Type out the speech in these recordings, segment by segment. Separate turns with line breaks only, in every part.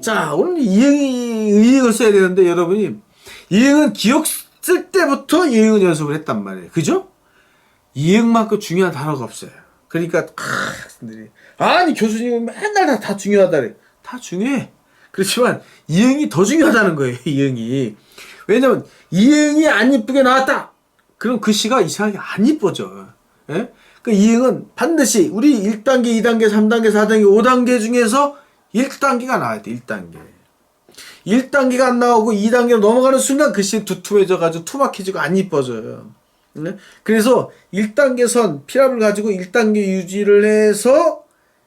자, 오늘 이응이, 이응을 써야 되는데, 여러분이, 이응은 기억 쓸 때부터 이응은 연습을 했단 말이에요. 그죠? 이응만큼 중요한 단어가 없어요. 그러니까, 아, 아니, 교수님은 맨날 다, 다 중요하다래. 다 중요해. 그렇지만, 이응이 더 중요하다는 거예요, 이응이. 왜냐면, 이응이 안 이쁘게 나왔다! 그럼 그 시가 이상하게 안 이뻐져. 예? 그 이응은 반드시 우리 1단계, 2단계, 3단계, 4단계, 5단계 중에서 1단계가 나와야 돼, 1단계. 1단계가 안 나오고 2단계로 넘어가는 순간 글씨 두툼해져가지고 투박해지고 안 이뻐져요. 네? 그래서 1단계 선, 피랍을 가지고 1단계 유지를 해서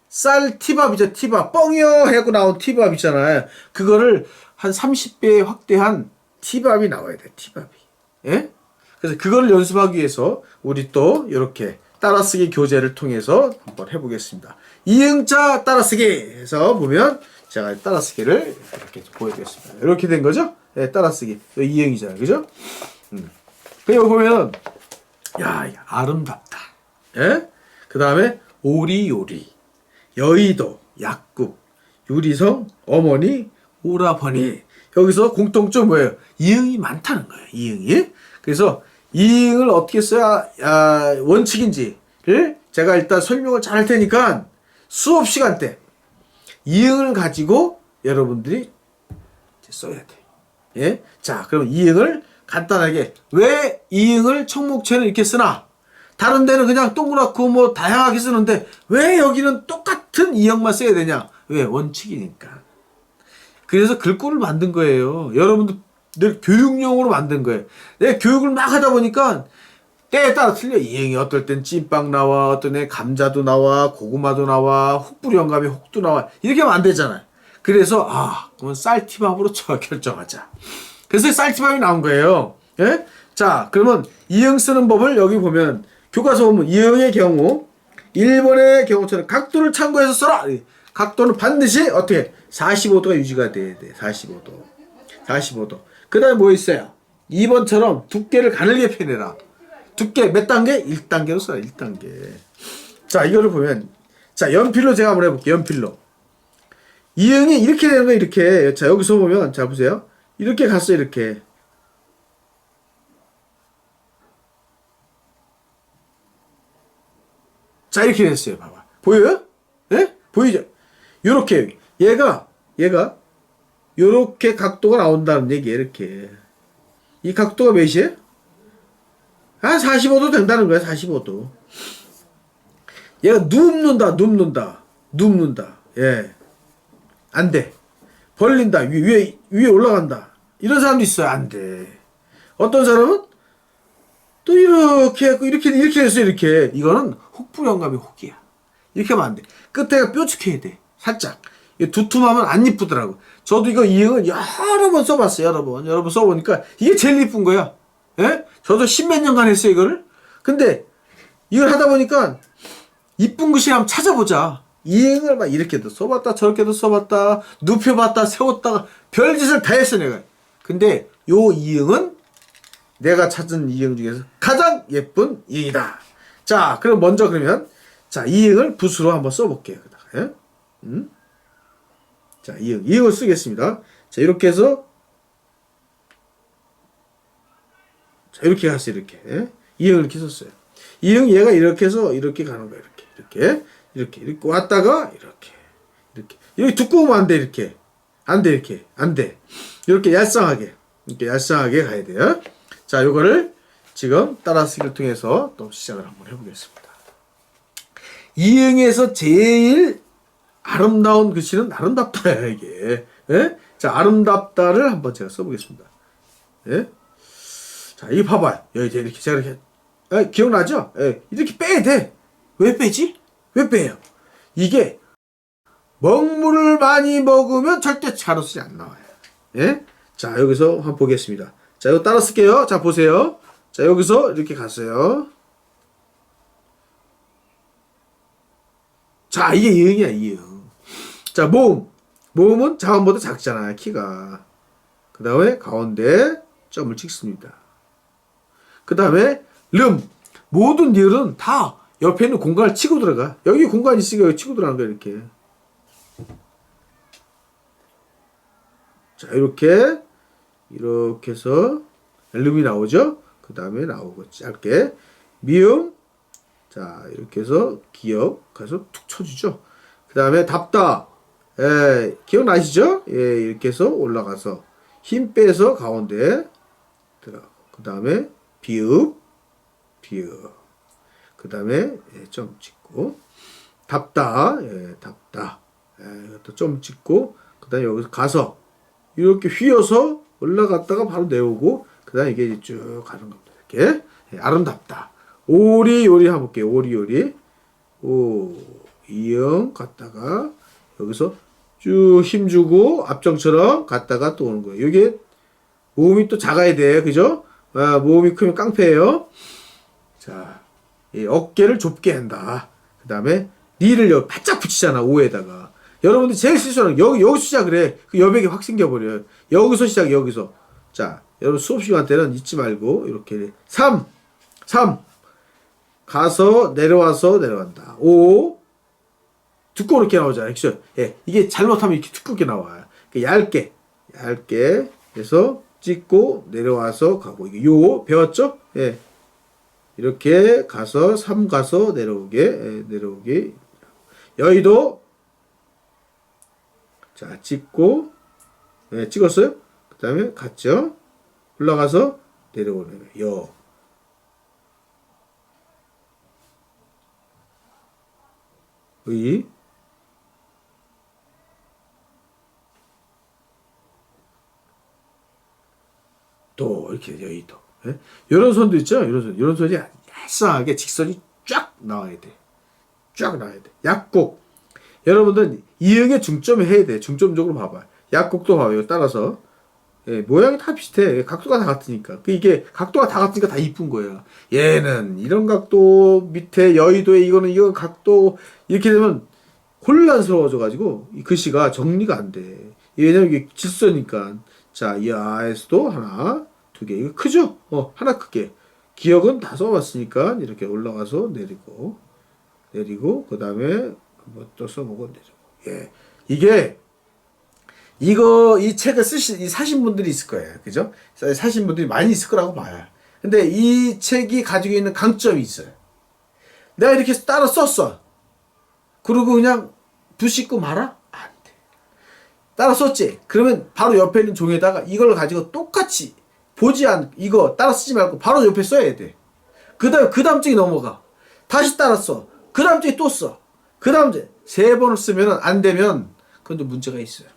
쌀 티밥이죠, 티밥. 뻥이요! 하고 나온 티밥 있잖아요. 그거를 한 30배 확대한 티밥이 나와야 돼, 티밥이. 예? 그래서 그걸 연습하기 위해서 우리 또 이렇게 따라쓰기 교재를 통해서 한번 해보겠습니다. 이응자 따라쓰기 해서 보면 제가 따라쓰기를 이렇게 보여드렸습니다. 이렇게 된 거죠? 예, 따라쓰기. 이응이잖아요. 그죠? 음. 그 여기 보면 야, 이게 아름답다. 예? 그 다음에 오리요리, 여의도, 약국, 유리성, 어머니, 오라버니. 여기서 공통점 뭐예요? 이응이 많다는 거예요. 이응이. 그래서 이응을 어떻게 써야 아, 원칙인지를 제가 일단 설명을 잘 할 테니까 수업 시간 때 이응을 가지고 여러분들이 써야 돼. 예? 자, 그럼 이응을 간단하게 왜 이응을 청목체는 이렇게 쓰나? 다른 데는 그냥 동그랗고 뭐 다양하게 쓰는데 왜 여기는 똑같은 이형만 써야 되냐? 왜? 원칙이니까. 그래서 글꼴을 만든 거예요. 여러분들 늘 교육용으로 만든 거예요. 내가 교육을 막 하다 보니까 때에 따라 틀려. 이행이 어떨 땐 찐빵 나와, 어떤 애 감자도 나와, 고구마도 나와, 혹부리 영감에 혹도 나와. 이렇게 하면 안 되잖아요. 그래서 아, 그러면 쌀티밥으로 저 결정하자. 그래서 쌀티밥이 나온 거예요. 예? 자, 그러면 이행 쓰는 법을 여기 보면 교과서 보면 이행의 경우 1번의 경우처럼 각도를 참고해서 써라. 각도는 반드시 어떻게 45도가 유지가 돼야 돼. 45도. 45도. 그 다음에 뭐 있어요? 2번처럼 두께를 가늘게 펴내라. 두께 몇 단계? 1단계로 써라. 1단계. 자, 이거를 보면 자, 연필로 제가 한번 해볼게요. 연필로. 이응이 이렇게 되는 거예요. 이렇게. 자, 여기서 보면 자, 보세요. 이렇게 갔어요. 이렇게. 자, 이렇게 됐어요. 봐봐. 보여요? 예? 보이죠? 요렇게. 얘가, 얘가, 요렇게 각도가 나온다는 얘기예요. 이렇게. 이 각도가 몇이에요? 한 45도 된다는 거야. 45도. 얘가 눕는다. 눕는다. 눕는다. 예. 안 돼. 벌린다. 위, 위에, 위에 올라간다. 이런 사람도 있어요. 안 돼. 어떤 사람은 또 이렇게 했고, 이렇게, 이렇게 했어. 이렇게. 이거는 혹부영감의 혹이야. 이렇게 하면 안 돼. 끝에가 뾰족해야 돼. 살짝. 두툼하면 안 이쁘더라고. 저도 이거 이응을 여러 번 써봤어요. 여러 번. 여러 번 써보니까 이게 제일 이쁜 거야. 예? 저도 십몇 년간 했어요. 이거를. 근데 이걸 하다 보니까 이쁜 글씨 한번 찾아보자. 이응을 막 이렇게도 써봤다. 저렇게도 써봤다. 눕혀봤다. 세웠다가 별짓을 다 했어. 내가. 근데 요 이응은 내가 찾은 이응 중에서 가장 예쁜 이응이다. 자, 그럼 먼저 그러면 자 이응을 붓으로 한번 써볼게요. 그다가 예? 음? 자 이응 이응을 쓰겠습니다. 자 이렇게 해서 자 이렇게 갔어요. 이렇게 예? 이응을 이렇게 썼어요. 이응 얘가 이렇게 해서 이렇게 가는 거예요. 이렇게 이렇게 이렇게 이렇게 왔다가 이렇게 이렇게 여기 두꺼우면 안 돼. 이렇게 안 돼. 이렇게 안 돼. 이렇게 얄쌍하게 이렇게 얄쌍하게 가야 돼요. 자 요거를 지금 따라쓰기를 통해서 또 시작을 한번 해보겠습니다. 이응에서 제일 아름다운 글씨는 아름답다야 이게. 예? 자 아름답다를 한번 제가 써보겠습니다. 예? 자 이거 봐봐요. 여기 이제 이렇게 제가 이렇게 예, 기억나죠? 예, 이렇게 빼야 돼. 왜 빼지? 왜 빼요? 이게 먹물을 많이 먹으면 절대 가로수지 안 나와요. 예? 자 여기서 한번 보겠습니다. 자 이거 따라 쓸게요. 자 보세요. 자 여기서 이렇게 갔어요. 자, 이게 이응이야, 이응. 자, 모음. 모음은 자음보다 작잖아요, 키가. 그 다음에 가운데 점을 찍습니다. 그 다음에 름. 모든 리을은 다 옆에 있는 공간을 치고 들어가. 여기 공간이 있으니까 여기 치고 들어가는 거야, 이렇게. 자, 이렇게 이렇게 해서 엘름이 나오죠? 그 다음에 나오고 짧게 미음 자 이렇게 해서 기억 가서 툭 쳐주죠. 그 다음에 답다 예, 기억나시죠? 예, 이렇게 해서 올라가서 힘 빼서 가운데 들어가고 그 다음에 비읍 비읍. 그 다음에 예, 점 찍고. 답다 예, 답다. 예, 이것도 점 찍고. 그 다음에 여기서 가서 이렇게 휘어서 올라갔다가 바로 내오고 그 다음에 이게 쭉 가는 겁니다 이렇게. 예, 아름답다. 오리 요리 한번 볼게요. 오리 요리. 오 이응 갔다가 여기서 쭉 힘주고 앞정처럼 갔다가 또 오는 거예요. 이게 모음이 또 작아야 돼. 그죠 아, 모음이 크면 깡패예요 자이 어깨를 좁게 한다. 그 다음에 니를 여기 바짝 붙이잖아 오에다가. 여러분들 제일 실수하는 거, 여기 여기서 시작을 해. 그 여백이 확 생겨버려요. 여기서 시작 여기서. 자 여러분 수업 시간 때는 잊지 말고 이렇게 3 3 가서 내려와서 내려간다. 5 두꺼워 이렇게 나오잖아요. 그죠? 예, 이게 잘못하면 이렇게 두껍게 나와요. 그 얇게 얇게 해서 찍고 내려와서 가고. 이게 요 배웠죠? 예. 이렇게 가서 삼 가서 내려오게 예, 내려오게. 여의도. 자 찍고. 예, 찍었어요? 그 다음에 갔죠? 올라가서 내려오는 여. 의, 도 이렇게 여의도 예? 이런 선도 있죠? 이런 선 이런 선이 얄쌍하게 직선이 쫙 나와야 돼 쫙 나와야 돼. 약곡 여러분들 이응의 중점에 해야 돼. 중점적으로 봐봐 약곡도 봐요. 따라서. 예, 모양이 다 비슷해. 각도가 다 같으니까. 그 이게 각도가 다 같으니까 다 이쁜 거야 얘는 이런 각도 밑에 여의도에 이거는 이거 각도 이렇게 되면 혼란스러워져 가지고 이 글씨가 정리가 안 돼. 왜냐면 이게 질서니까. 자 이 아에서도 하나 두 개 이거 크죠? 어 하나 크게 기억은 다 써봤으니까 이렇게 올라가서 내리고 내리고 그 다음에 한번 또 써보고 내리고 예 이게 이거 이 책을 쓰신 이 사신 분들이 있을 거예요 그죠? 사신 분들이 많이 있을 거라고 봐요 근데 이 책이 가지고 있는 강점이 있어요 내가 이렇게 따라 썼어 그리고 그냥 부씻고 말아? 안 돼. 따라 썼지? 그러면 바로 옆에 있는 종에다가 이걸 가지고 똑같이 보지 않, 이거 따라 쓰지 말고 바로 옆에 써야 돼. 그 다음에 그 다음 쪽에 넘어가. 다시 따라 써. 그 다음 쪽에 또 써. 그 다음 주에 세 번을 쓰면 안 되면 그건 또 문제가 있어요.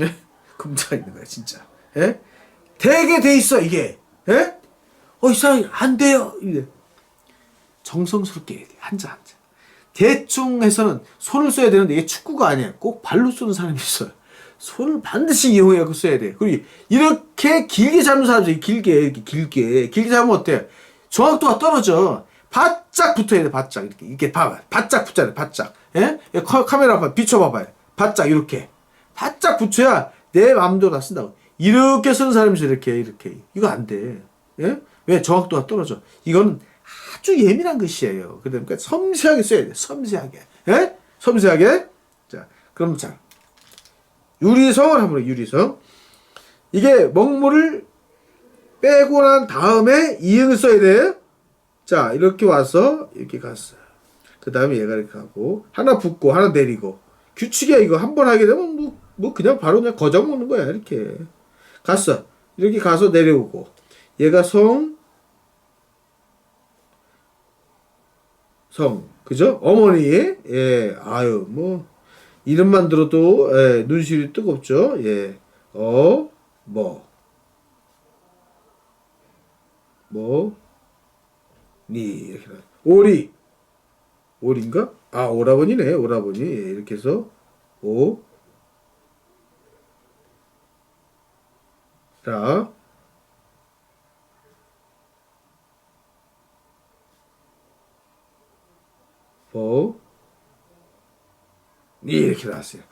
예? 그 문제가 있는 거야, 진짜. 예? 되게 돼 있어, 이게. 예? 어, 이 사람이 안 돼요. 이래. 정성스럽게 해야 돼. 한자, 한자. 대충 해서는 손을 써야 되는데 이게 축구가 아니야. 꼭 발로 쏘는 사람이 있어요. 손을 반드시 이용해서 써야 돼. 그리고 이렇게 길게 잡는 사람들이 길게, 이렇게 길게, 길게 잡으면 어때? 정확도가 떨어져. 바짝 붙어야 돼, 바짝. 이렇게, 이렇게 봐봐. 바짝 붙어야 돼, 바짝. 예? 카, 카메라 봐, 비춰봐봐요. 바짝, 이렇게. 바짝 붙여야 내 마음대로 다 쓴다고. 이렇게 쓰는 사람이 있어, 이렇게, 이렇게. 이거 안 돼. 예? 왜? 정확도가 떨어져. 이건 아주 예민한 글씨예요. 그러니까 섬세하게 써야 돼. 섬세하게. 예? 섬세하게. 자, 그럼 자. 유리성을 해, 유리성. 이게 먹물을 빼고 난 다음에 이응을 써야 돼요. 자, 이렇게 와서 이렇게 갔어요. 그 다음에 얘가 이렇게 하고 하나 붓고 하나 내리고 규칙이야 이거 한 번 하게 되면 뭐, 뭐 그냥 바로 그냥 거저 먹는 거야 이렇게 갔어 이렇게 가서 내려오고 얘가 성 성, 그죠? 어머니, 예, 아유, 뭐, 이름만 들어도, 예, 눈시울이 뜨겁죠? 예, 어, 뭐, 뭐, 니, 이렇게, 나- 오리, 오리인가? 아, 오라버니네, 오라버니. 예, 이렇게 해서, 오, 라, 보, 니 이렇게 나왔어요.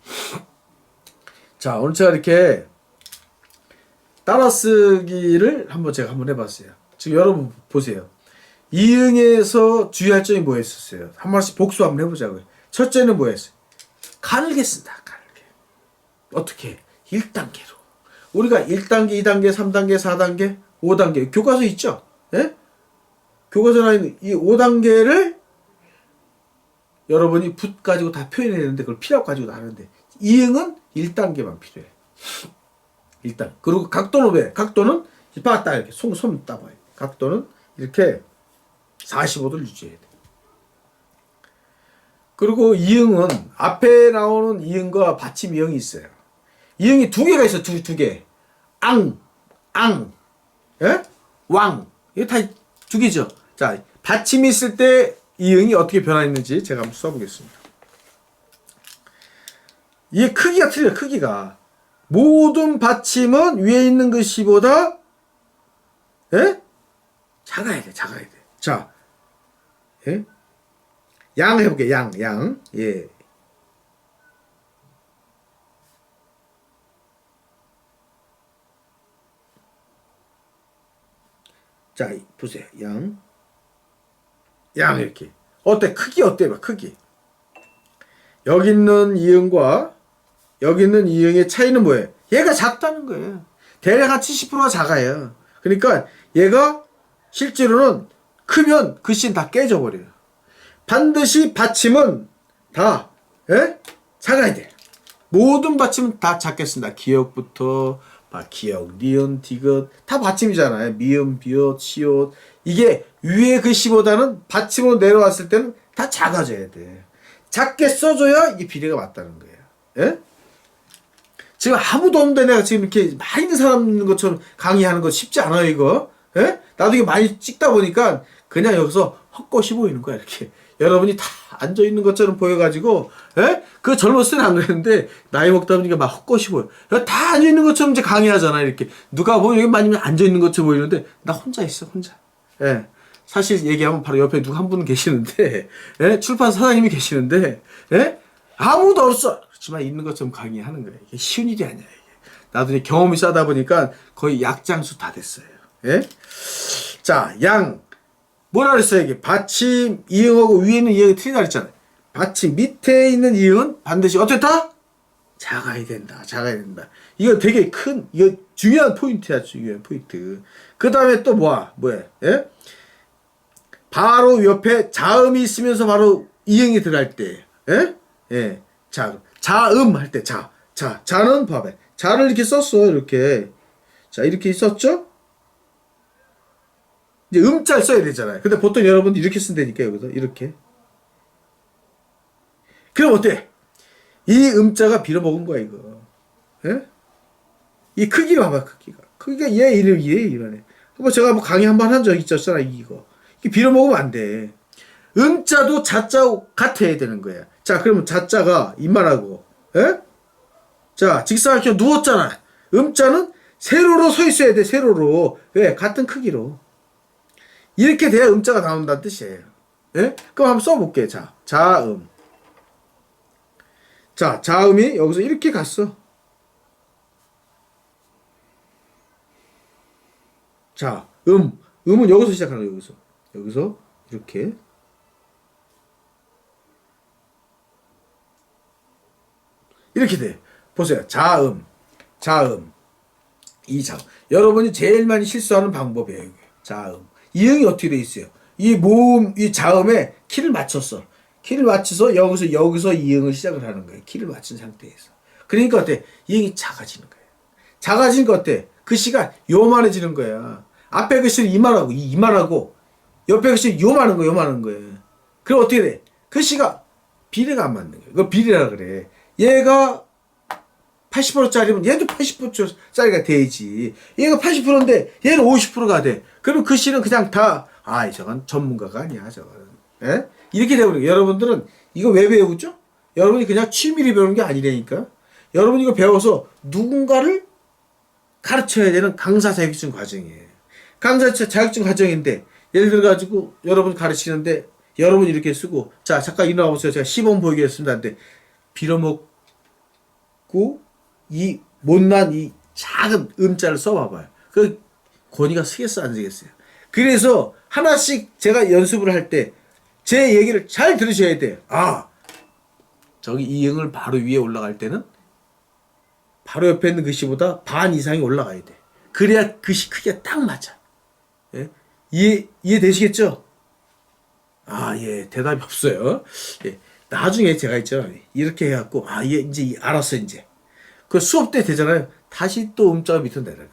자, 오늘 제가 이렇게 따라쓰기를 한번 제가 한번 해봤어요. 지금 여러분 보세요. 이응에서 주의할 점이 뭐였었어요? 한 번씩 복수 한번 해보자고요. 첫째는 뭐였어요? 가늘게 쓴다, 가늘게. 어떻게? 1단계로. 우리가 1단계, 2단계, 3단계, 4단계, 5단계 교과서 있죠? 예? 교과서에 있는 이 5단계를 여러분이 붓 가지고 다 표현해야 되는데 그걸 필요 가지고 다 하는데 이응은 1단계만 필요해. 1단. 그리고 각도는 왜? 각도는 봤다 이렇게 손, 손 따봐요. 각도는 이렇게 45도를 유지해야 돼. 그리고 이응은 앞에 나오는 이응과 받침 이응이 있어요. 이응이 두 개가 있어 두, 두 개. 앙, 앙, 예? 왕. 이게 다 두 개죠. 자, 받침이 있을 때 이 응이 어떻게 변화했는지 제가 한번 써보겠습니다. 이게 크기가 틀려요, 크기가. 모든 받침은 위에 있는 것이보다, 예? 작아야 돼, 작아야 돼. 자, 예? 양 해볼게, 양, 양. 예. 자, 보세요. 양. 양 이렇게. 어때? 크기 어때? 봐, 크기. 여기 있는 이응과 여기 있는 이응의 차이는 뭐예요? 얘가 작다는 거예요. 대략 한 70%가 작아요. 그러니까 얘가 실제로는 크면 글씨는 다 깨져버려요. 반드시 받침은 다, 예? 작아야 돼. 모든 받침은 다 작겠습니다. 기역부터, 막 기역, 니은, 디귿, 다 받침이잖아요. 미음, 비옷, 시옷. 이게 위에 글씨보다는 받침으로 내려왔을 때는 다 작아져야 돼. 작게 써줘야 이게 비례가 맞다는 거예요. 예? 지금 아무도 없는데 내가 지금 이렇게 많이 있는 사람 것처럼 강의하는 거 쉽지 않아요, 이거. 예? 나도 이게 많이 찍다 보니까 그냥 여기서 헛것이 보이는 거야, 이렇게. 여러분이 다 앉아 있는 것처럼 보여가지고, 예? 그 젊었을 때는 안 그랬는데, 나이 먹다 보니까 막 헛것이 보여. 다 앉아 있는 것처럼 이제 강의하잖아, 이렇게. 누가 보면 여기 많이 앉아 있는 것처럼 보이는데, 나 혼자 있어, 혼자. 예. 사실 얘기하면 바로 옆에 누가 한 분 계시는데, 예? 출판 사장님이 계시는데, 예? 아무도 없어! 그렇지만 있는 것처럼 강의하는 거예요. 이게 쉬운 일이 아니야, 이게. 나도 이제 경험이 쌓다 보니까 거의 약장수 다 됐어요. 예? 자, 양. 뭐라 그랬어요, 이게? 받침, 이응하고 위에 있는 이응이 틀리다 그랬잖아요. 받침 밑에 있는 이응은 반드시 어땠다? 작아야 된다. 작아야 된다. 이거 되게 큰, 이거 중요한 포인트야, 중요한 포인트. 그 다음에 또 뭐야, 뭐야, 예? 바로 옆에 자음이 있으면서 바로 이응이 들어갈 때, 예? 예. 자, 자음 할 때, 자. 자, 자는 봐봐. 자를 이렇게 썼어, 이렇게. 자, 이렇게 있었죠? 이제 음자를 써야 되잖아요. 근데 보통 여러분 이렇게 쓴다니까, 여기서. 이렇게. 그럼 어때? 이 음자가 빌어먹은 거야, 이거. 예? 이 크기를 봐봐, 크기가. 크기가 얘 이름, 얘 이러네. 뭐 제가 뭐 강의 한 번 한 적 있었잖아, 이거. 이게 빌어먹으면 안 돼. 음자도 자자 같아야 되는 거야. 자, 그러면 자자가 이만하고, 예? 자, 직사각형 누웠잖아. 음자는 세로로 서 있어야 돼, 세로로. 왜? 같은 크기로. 이렇게 돼야 음자가 나온다는 뜻이에요. 예? 그럼 한번 써볼게. 자, 자음. 자, 자음이 여기서 이렇게 갔어. 자, 음. 음은 여기서 시작하는 거야, 여기서. 여기서 이렇게. 이렇게 돼. 보세요. 자음. 자음. 이 자음. 여러분이 제일 많이 실수하는 방법이에요. 자음. 이응이 어떻게 돼 있어요? 이 모음, 이 자음에 키를 맞췄어. 키를 맞춰서 여기서 여기서 이응을 시작을 하는 거예요. 키를 맞춘 상태에서. 그러니까 어때? 이응이 작아지는 거예요. 작아지니까 어때? 글씨가 요만해지는 거야. 앞에 글씨는 이만하고 이 이만하고 옆에 글씨는 요만한 거 요만한 거예요. 그럼 어떻게 돼? 글씨가 비례가 안 맞는 거예요. 그거 비례라 그래. 얘가 80%짜리면 얘도 80%짜리가 돼야지. 얘가 80%인데 얘는 50%가 돼. 그럼 글씨는 그냥 다, 아, 저건 전문가가 아니야, 저건. 예? 이렇게 되버려요. 여러분들은 이거 왜 배우죠? 여러분이 그냥 취미를 배우는 게 아니라니까. 여러분 이거 배워서 누군가를 가르쳐야 되는 강사 자격증 과정이에요. 강사 자격증 과정인데, 예를 들어가지고 여러분 가르치는데, 여러분 이렇게 쓰고, 자, 잠깐 일어나 보세요. 제가 시범 보이겠습니다. 근데, 빌어먹고, 이 못난 이 작은 음자를 써봐봐요. 그 권위가 쓰겠어 안 쓰겠어요? 그래서 하나씩 제가 연습을 할 때 제 얘기를 잘 들으셔야 돼요. 아 저기 이응을 바로 위에 올라갈 때는 바로 옆에 있는 글씨보다 반 이상이 올라가야 돼. 그래야 글씨 크기가 딱 맞아. 예? 이해, 이해되시겠죠? 아, 예, 대답이 없어요. 예, 나중에 제가 있죠. 이렇게 해갖고, 아, 예, 이제 이- 알았어, 이제. 그 수업 때 되잖아요. 다시 또 음자가 밑으로 내려가.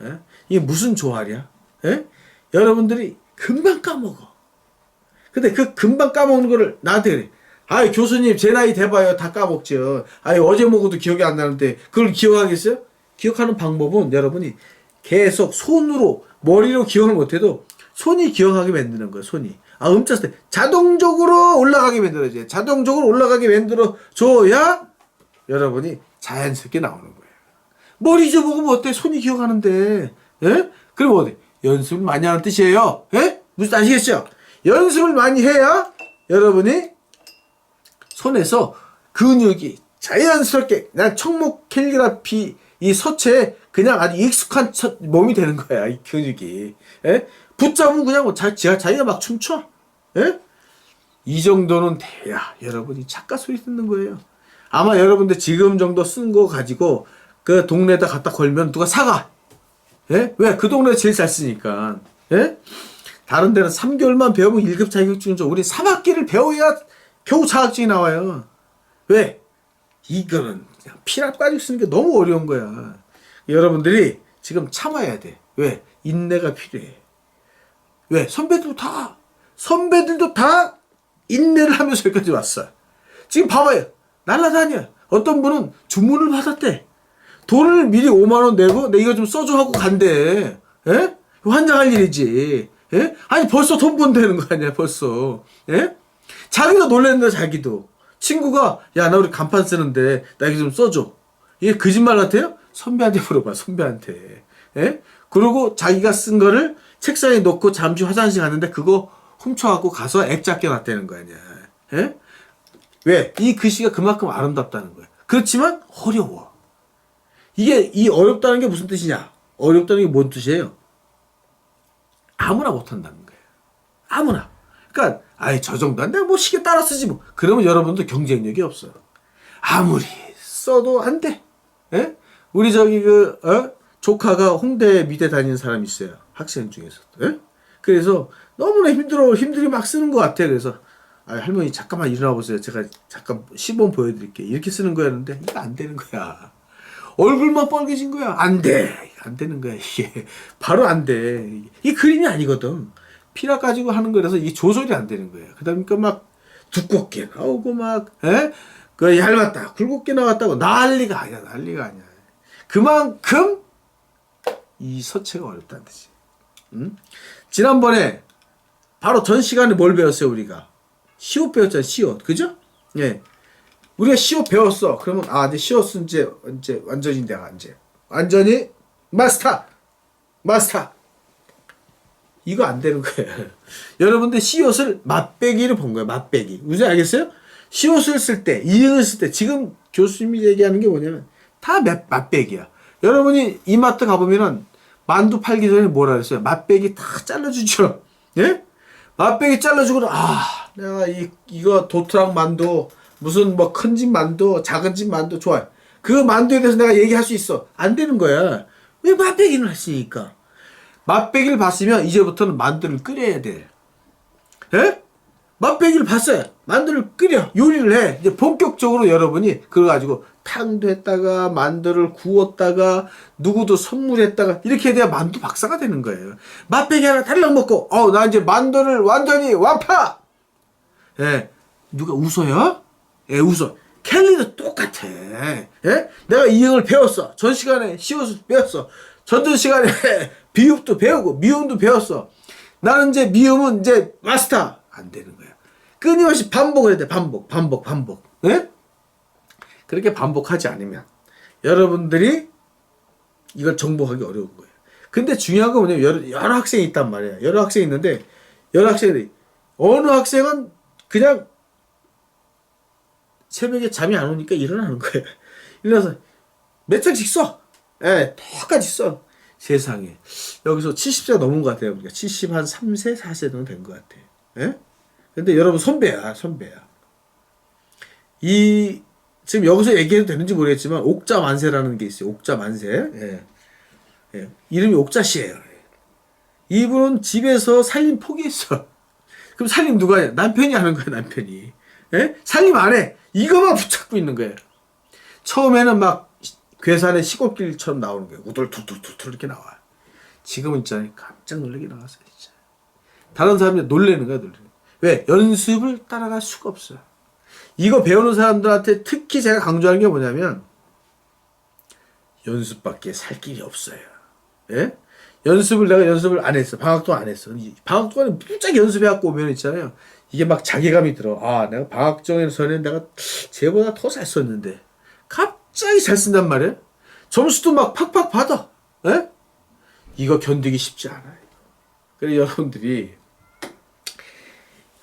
예? 이게 무슨 조화냐? 예? 여러분들이 금방 까먹어. 근데 그 금방 까먹는 거를 나한테 그래. 아이, 교수님, 제 나이 돼봐요. 다 까먹죠. 아이, 어제 먹어도 기억이 안 나는데, 그걸 기억하겠어요? 기억하는 방법은 여러분이 계속 손으로, 머리로 기억을 못해도 손이 기억하게 만드는 거예요, 손이. 아, 음자 쓸때 자동적으로 올라가게 만들어줘요. 자동적으로 올라가게 만들어줘야 여러분이 자연스럽게 나오는 거예요. 머리 잊어먹으면 어때? 손이 기억하는데. 예? 그럼 어디? 연습을 많이 하는 뜻이에요. 예? 무슨 아시겠죠? 연습을 많이 해야 여러분이 손에서 근육이 자연스럽게 그냥 청목 캘리그라피 이 서체에 그냥 아주 익숙한 첫- 몸이 되는 거야 이 근육이 예? 붙잡으면 그냥 뭐 자, 자, 자기가 막 춤춰 예? 이 정도는 돼야 여러분이 작가 소리 듣는 거예요 아마 여러분들 지금 정도 쓴 거 가지고 그 동네에다 갖다 걸면 누가 사가 예? 왜? 그 동네 제일 잘 쓰니까 예? 다른 데는 3개월만 배우면 1급 자격증이죠 우리 3학기를 배워야 겨우 자격증이 나와요. 왜? 이거는 피랍 가지고 쓰는 게 너무 어려운 거야. 여러분들이 지금 참아야 돼. 왜? 인내가 필요해. 왜? 선배들도 다, 선배들도 다 인내를 하면서 여기까지 왔어. 지금 봐봐요. 날라다녀. 어떤 분은 주문을 받았대. 돈을 미리 5만원 내고, 내 이거 좀 써줘 하고 간대. 예? 환장할 일이지. 예? 아니, 벌써 돈 번다는 거 아니야, 벌써. 예? 자기도 놀랬는데, 자기도. 친구가, 야, 나 우리 간판 쓰는데, 나 이거 좀 써줘. 이게 거짓말 같아요? 선배한테 물어봐, 선배한테. 예? 그리고 자기가 쓴 거를 책상에 놓고 잠시 화장실 갔는데, 그거 훔쳐갖고 가서 앱 잡게 놨다는 거 아니야. 예? 왜? 이 글씨가 그만큼 아름답다는 거야. 그렇지만, 어려워. 이게, 이 어렵다는 게 무슨 뜻이냐? 어렵다는 게 뭔 뜻이에요? 아무나 못한다는 거예요. 아무나. 그러니까 아이 저 정도는 내가 뭐 시계 따라 쓰지 뭐. 그러면 여러분도 경쟁력이 없어요. 아무리 써도 안 돼. 예? 우리 저기 그 어? 조카가 홍대 미대 다니는 사람이 있어요. 학생 중에서도. 예? 그래서 너무나 힘들어 힘들이 막 쓰는 것 같아. 그래서 아, 할머니 잠깐만 일어나 보세요. 제가 잠깐 시범 보여드릴게요. 이렇게 쓰는 거였는데 이거 안 되는 거야. 얼굴만 빨개진 거야. 안 돼. 안 되는 거야, 이게. 바로 안 돼. 이게 그림이 아니거든. 피라 가지고 하는 거라서 이게 조절이 안 되는 거예요. 그다음에 막 두껍게 나오고 막, 에? 그 얇았다. 굵게 나왔다고 난리가 아니야. 난리가 아니야. 그만큼 이 서체가 어렵다는 뜻이. 음? 지난번에 바로 전 시간에 뭘 배웠어요, 우리가? 시옷 배웠잖아요, 시옷. 그죠? 예. 우리가 시옷 배웠어. 그러면 아, 이제 시옷은 이제 이제 완전히 내가 이제 완전히 마스터, 마스터. 이거 안 되는 거예요. 여러분들 시옷을 맛배기를 본 거예요. 맛배기. 무슨 알겠어요? 시옷을 쓸 때, 이응을 쓸 때, 지금 교수님이 얘기하는 게 뭐냐면 다 맛, 맛배기야. 여러분이 이마트 가보면은 만두 팔기 전에 뭐라 그랬어요? 맛배기 다 잘라주죠. 예? 맛배기 잘라주고 아 내가 이 이거 도트랑 만두 무슨 뭐 큰 집 만두 작은 집 만두 좋아요. 그 만두에 대해서 내가 얘기할 수 있어. 안 되는 거야. 왜 맛배기는 했으니까. 맛배기를 봤으면 이제부터는 만두를 끓여야 돼. 예? 맛배기를 봤어요. 만두를 끓여 요리를 해. 이제 본격적으로 여러분이 그거 가지고 탕도 했다가 만두를 구웠다가 누구도 선물했다가 이렇게 돼야 만두 박사가 되는 거예요. 맛배기 하나 달랑 먹고 어 나 이제 만두를 완전히 완파. 예. 누가 웃어요? 예, 웃어. 켈리도 똑같아. 예? 내가 이형을 배웠어. 전 시간에 시옷을 배웠어. 전전 시간에 비읍도 배우고 미음도 배웠어. 나는 이제 미음은 이제 마스터 안 되는. 끊임없이 반복을 해야 돼. 반복, 반복, 반복. 예? 그렇게 반복하지 않으면 여러분들이 이걸 정복하기 어려운 거예요. 근데 중요한 건 뭐냐면 여러, 여러 학생이 있단 말이야. 여러 학생이 있는데 여러 학생들이 어느 학생은 그냥 새벽에 잠이 안 오니까 일어나는 거예요. 일어나서 몇 장씩 써. 예, 똑같이 써. 세상에. 여기서 70세 넘은 것 같아요. 우리가 70 한 3세, 4세 정도 된 것 같아. 예? 근데 여러분 선배야, 선배야. 이 지금 여기서 얘기해도 되는지 모르겠지만 옥자 만세라는 게 있어요. 옥자 만세. 예. 예. 이름이 옥자 씨예요. 이분은 집에서 살림 포기했어. 그럼 살림 누가 해? 남편이 하는 거야, 남편이. 예? 살림 안 해. 이거만 붙잡고 있는 거예요. 처음에는 막 괴산의 시골길처럼 나오는 거예요. 우돌투툴투툴 이렇게 나와요. 지금은 있잖아요. 깜짝 놀라게 나왔어요, 진짜. 다른 사람들 놀래는 거야, 놀래는 거야. 왜? 연습을 따라갈 수가 없어요. 이거 배우는 사람들한테 특히 제가 강조하는 게 뭐냐면, 연습밖에 살 길이 없어요. 예? 연습을 내가 연습을 안 했어. 방학 동안 안 했어. 이 방학 동안에 무작 연습해갖고 오면 있잖아요. 이게 막 자괴감이 들어. 아, 내가 방학 전에는 내가 쟤보다 더 잘 썼는데. 갑자기 잘 쓴단 말이에요. 점수도 막 팍팍 받아. 예? 이거 견디기 쉽지 않아요. 그래 여러분들이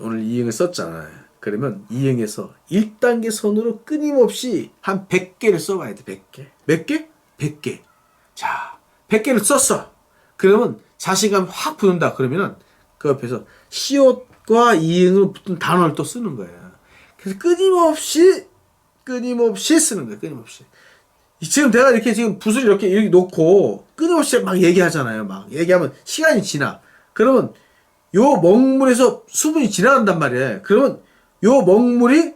오늘 이행을 썼잖아요. 그러면 이행에서 1단계 선으로 끊임없이 한 100개를 써봐야 돼. 100개. 몇 개? 100개. 자, 100개를 썼어. 그러면 자신감 확 붙는다. 그러면은 그 옆에서 시옷과 이응을 붙은 단어를 또 쓰는 거예요. 그래서 끊임없이 끊임없이 쓰는 거예요. 끊임없이. 지금 내가 이렇게 지금 붓을 이렇게 이렇게 놓고 끊임없이 막 얘기하잖아요. 막 얘기하면 시간이 지나. 그러면 요 먹물에서 수분이 지나간단 말이에요. 그러면 요 먹물이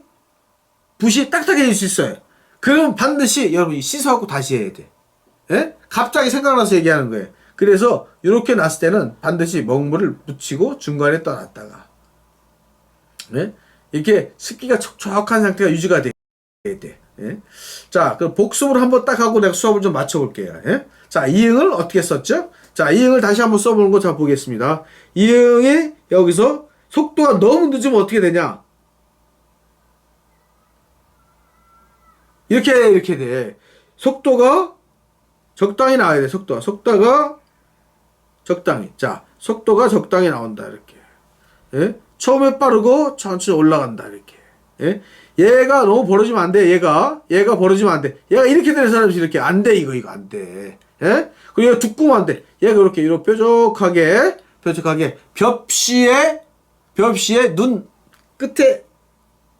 붓이 딱딱해질 수 있어요. 그럼 반드시 여러분이 씻어갖고 다시 해야 돼. 예? 갑자기 생각나서 얘기하는 거예요. 그래서 이렇게 놨을 때는 반드시 먹물을 묻히고 중간에 떠났다가 예? 이렇게 습기가 촉촉한 상태가 유지가 돼야 돼. 예? 자, 그 복습을 한번 딱 하고 내가 수업을 좀 맞춰볼게요. 예? 자, 이응을 어떻게 썼죠? 자, 이응을 다시 한번 써보는 거 자 보겠습니다. 이응이 여기서 속도가 너무 늦으면 어떻게 되냐? 이렇게 이렇게 돼. 속도가 적당히 나와야 돼. 속도가 속도가 적당히. 자, 속도가 적당히 나온다 이렇게. 예? 처음에 빠르고 천천히 올라간다 이렇게. 예? 얘가 너무 벌어지면 안 돼. 얘가 얘가 벌어지면 안 돼. 얘가 이렇게 되는 사람이 이렇게 안 돼. 이거 이거 안 돼. 예? 그리고 얘가 두꺼우면 안 돼. 얘가 이렇게 이렇게 뾰족하게 뾰족하게 벽시에 벽시에 눈 끝에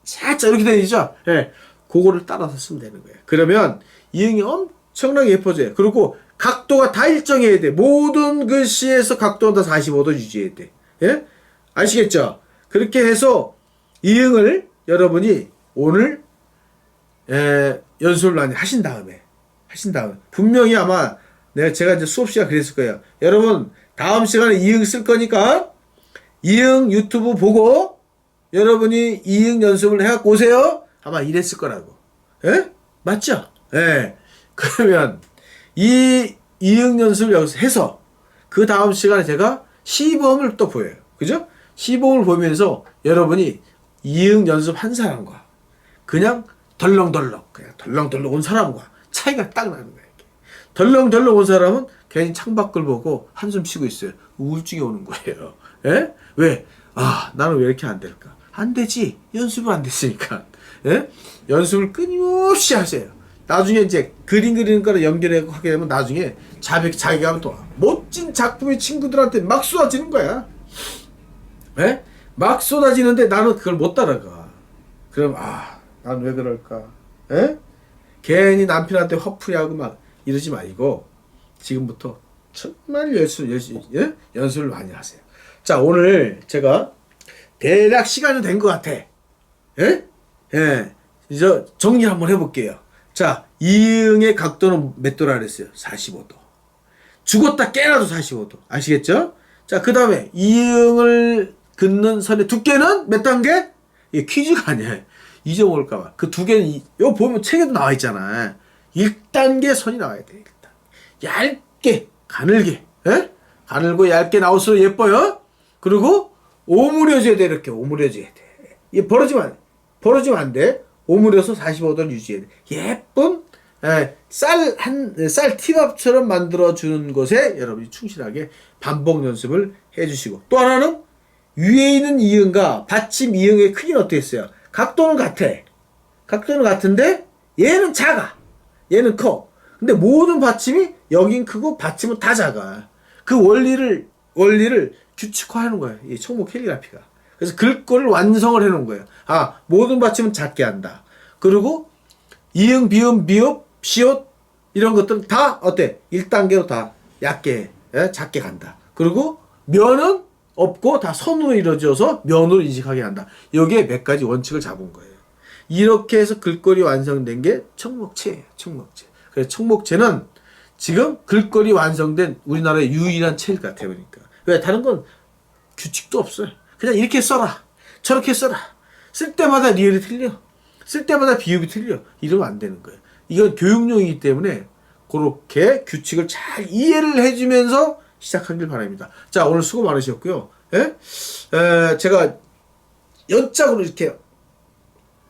살짝 이렇게 되죠. 예. 그거를 따라서 쓰면 되는 거예요. 그러면 이응이 엄청나게 예뻐져요. 그리고 각도가 다 일정해야 돼. 모든 글씨에서 각도는 다 45도 유지해야 돼. 예? 아시겠죠? 그렇게 해서 이응을 여러분이 오늘 에, 연습을 많이 하신 다음에 하신 다음에 분명히 아마 내가 제가 이제 수업 시간 그랬을 거예요. 여러분 다음 시간에 이응 쓸 거니까 이응 유튜브 보고 여러분이 이응 연습을 해갖고 오세요. 아마 이랬을 거라고. 예? 맞죠? 예. 그러면 이 이응 연습을 여기서 해서 그 다음 시간에 제가 시범을 또 보여요. 그죠? 시범을 보면서 여러분이 이응 연습 한 사람과 그냥 덜렁덜렁 그냥 덜렁덜렁 온 사람과 차이가 딱 나는 거예요. 덜렁덜렁 온 사람은 괜히 창밖을 보고 한숨 쉬고 있어요. 우울증이 오는 거예요. 예? 왜? 아, 나는 왜 이렇게 안 될까? 안 되지. 연습을 안 됐으니까. 예? 연습을 끊임없이 하세요. 나중에 이제 그림 그리는 거를 연결해 하게 되면 나중에 자기, 자기가 또 멋진 작품이 친구들한테 막 쏟아지는 거야. 예? 막 쏟아지는데 나는 그걸 못 따라가. 그럼, 아, 난 왜 그럴까? 예? 괜히 남편한테 화풀이하고 막 이러지 말고 지금부터 정말 열심히, 열심히, 예? 연습을 많이 하세요. 자, 오늘 제가 대략 시간은 된것 같아. 예? 예. 이제 정리 한번 해볼게요. 자, 이응의 각도는 몇 도라 그랬어요? 45도. 죽었다 깨나도 45도. 아시겠죠? 자, 그 다음에 이응을 긋는 선의 두께는 몇 단계? 이게 퀴즈가 아니에요. 잊어먹을까봐. 그 두 개는, 이- 요 보면 책에도 나와 있잖아. 1단계 선이 나와야 돼. 얇게, 가늘게, 예? 가늘고 얇게 나올수록 예뻐요? 그리고 오므려져야 돼, 이렇게. 오므려져야 돼. 벌어지면. 벌어지면 안 돼. 오므려서 45도를 유지해야 돼. 예쁜, 예, 쌀, 한, 쌀 티밥처럼 만들어 주는 것에 여러분이 충실하게 반복 연습을 해주시고. 또 하나는 위에 있는 이응과 받침 이응의 크기는 어떻게 했어요? 각도는 같아. 각도는 같은데 얘는 작아. 얘는 커. 근데 모든 받침이 여긴 크고 받침은 다 작아. 그 원리를 원리를 규칙화하는 거예요. 이 총목 캘리그라피가. 그래서 글 거를 완성을 해놓은 거예요. 아 모든 받침은 작게 한다. 그리고 이응, 비음, 비읍, 시옷 이런 것들은 다 어때? 1단계로 다 얕게 예? 작게 간다. 그리고 면은 없고 다 선으로 이루어져서 면으로 인식하게 한다. 여기에 몇 가지 원칙을 잡은 거예요. 이렇게 해서 글꼴이 완성된 게 청목체예요. 청목체. 그래서 청목체는 지금 글꼴이 완성된 우리나라의 유일한 체일 같아요. 그러니까. 왜? 다른 건 규칙도 없어요. 그냥 이렇게 써라. 저렇게 써라. 쓸 때마다 리얼이 틀려. 쓸 때마다 비읍이 틀려. 이러면 안 되는 거예요. 이건 교육용이기 때문에 그렇게 규칙을 잘 이해를 해주면서 시작하길 바랍니다. 자, 오늘 수고 많으셨고요. 예? 에, 제가 연짝으로 이렇게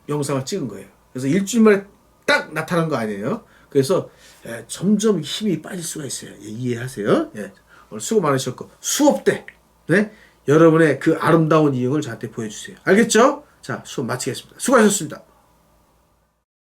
영상을 찍은 거예요. 그래서 일주일 만에 딱 나타난 거 아니에요. 그래서 에, 점점 힘이 빠질 수가 있어요. 예, 이해하세요. 예. 오늘 수고 많으셨고 수업 때 네? 여러분의 그 아름다운 이응을 저한테 보여주세요. 알겠죠? 자, 수업 마치겠습니다. 수고하셨습니다.